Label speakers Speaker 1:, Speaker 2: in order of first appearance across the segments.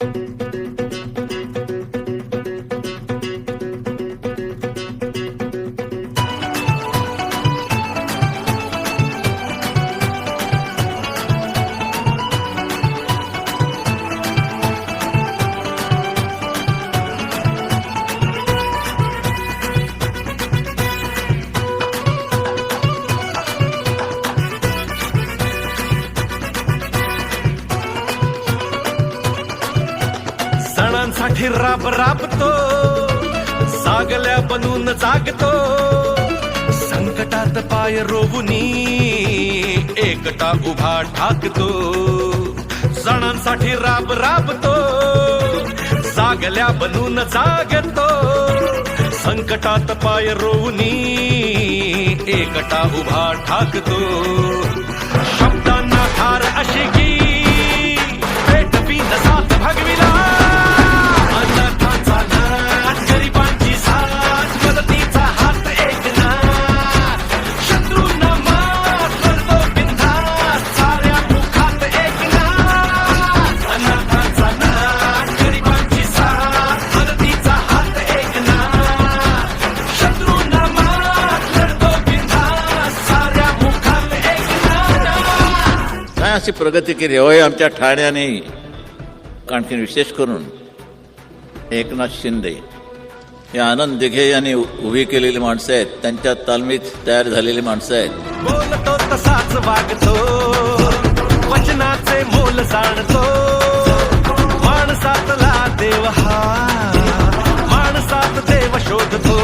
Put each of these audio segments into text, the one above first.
Speaker 1: Thank you. साठी राब राबतो सागल्या बनून जागतो. संकटात पाय रोवुनी एकटा उभा ठाकतो. सणांसाठी राब राबतो सागल्या बनून जागतो. संकटात पाय रोवुनी एकटा उभा ठाकतो. शब्दांना ठार अशी की
Speaker 2: काय अशी प्रगती केली होय आमच्या ठाण्याने. आणखी विशेष करून एकनाथ शिंदे हे आनंद दिघे यांनी उभी केलेली माणसं आहेत. त्यांच्या तालमीत तयार झालेली माणसं आहेत.
Speaker 1: बोलतो तसाच वागतो वचनाचे मोल जाणतो. माणसातला देव हा माणसात देव शोधतो.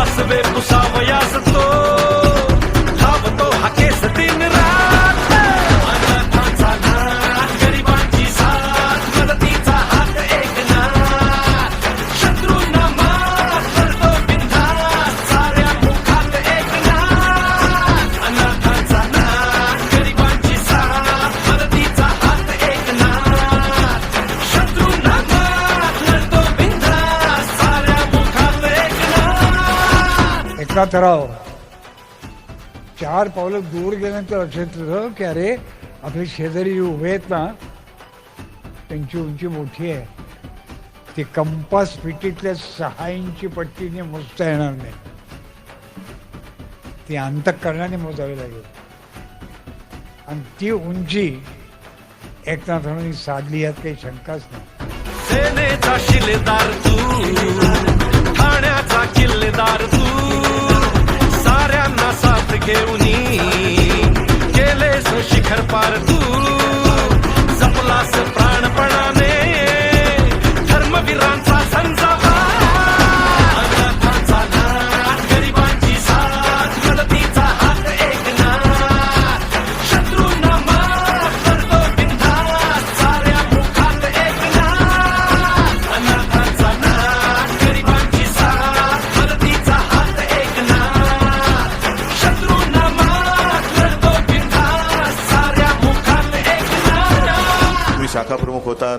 Speaker 1: आसवे पुसावयास तो एकनाथ
Speaker 3: एकनाथराव चार पावलं दूर गेल्यानंतर लक्षात येतं की अरे आपले शेजारी जे उभे आहेत ना त्यांची उंची मोठी आहे. ती कंपास फिटीतल्या सहा इंची पट्टीने मोजता येणार नाही. ती अंतकरणाने मोजावी लागेल. आणि ती उंची एकनाथरावांनी साधली यात काही शंकाच नाही.
Speaker 1: सेनेचा शिलेदार तू ठाण्याचा किल्लेदार तू. केलेस शिखर पार
Speaker 4: conta